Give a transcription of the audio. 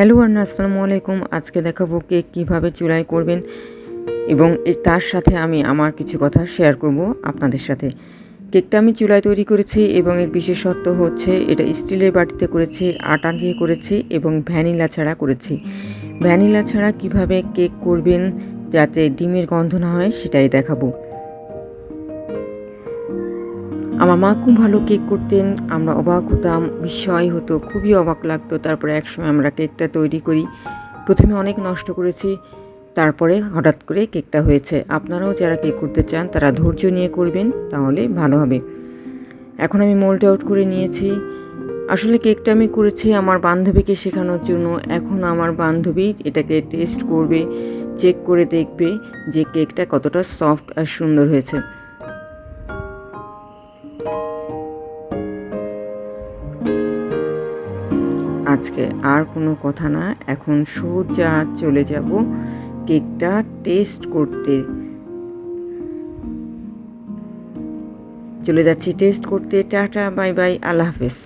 Hello আন্না আসসালামু আলাইকুম। আজকে দেখাবো কেক কীভাবে চুলায় করবেন এবং তার সাথে আমি আমার কিছু কথা শেয়ার করব আপনাদের সাথে। কেকটা আমি চুলায় তৈরি করেছি এবং এর বিশেষত্ব হচ্ছে এটা স্টিলের বাটিতে করেছি, আটা দিয়ে করেছি এবং ভ্যানিলা ছাড়া করেছি। ভ্যানিলা ছাড়া কীভাবে কেক করবেন যাতে ডিমের গন্ধ না হয় সেটাই দেখাবো। আমার মা খুব ভালো কেক করতেন, আমরা অবাক হতাম, বিস্ময় হতো, খুবই অবাক লাগতো। তারপরে একসময় আমরা কেকটা তৈরি করি, প্রথমে অনেক নষ্ট করেছি, তারপরে হঠাৎ করে কেকটা হয়েছে। আপনারাও যারা কেক করতে চান, তারা ধৈর্য নিয়ে করবেন, তাহলে ভালো হবে। এখন আমি মোল্ড আউট করে নিয়েছি। আসলে কেকটা আমি করেছি আমার বান্ধবীকে শেখানোর জন্য। এখন আমার বান্ধবী এটাকে টেস্ট করবে চেক করে দেখবে যে কেকটা কতটা সফট আর সুন্দর হয়েছে। আজকে আর কোনো কথা না। এখন সোজা চলে যাব কেকটা টেস্ট করতে। চলে যাচ্ছি টেস্ট করতে। টাটা, বাই বাই, আল্লাহ হাফেজ।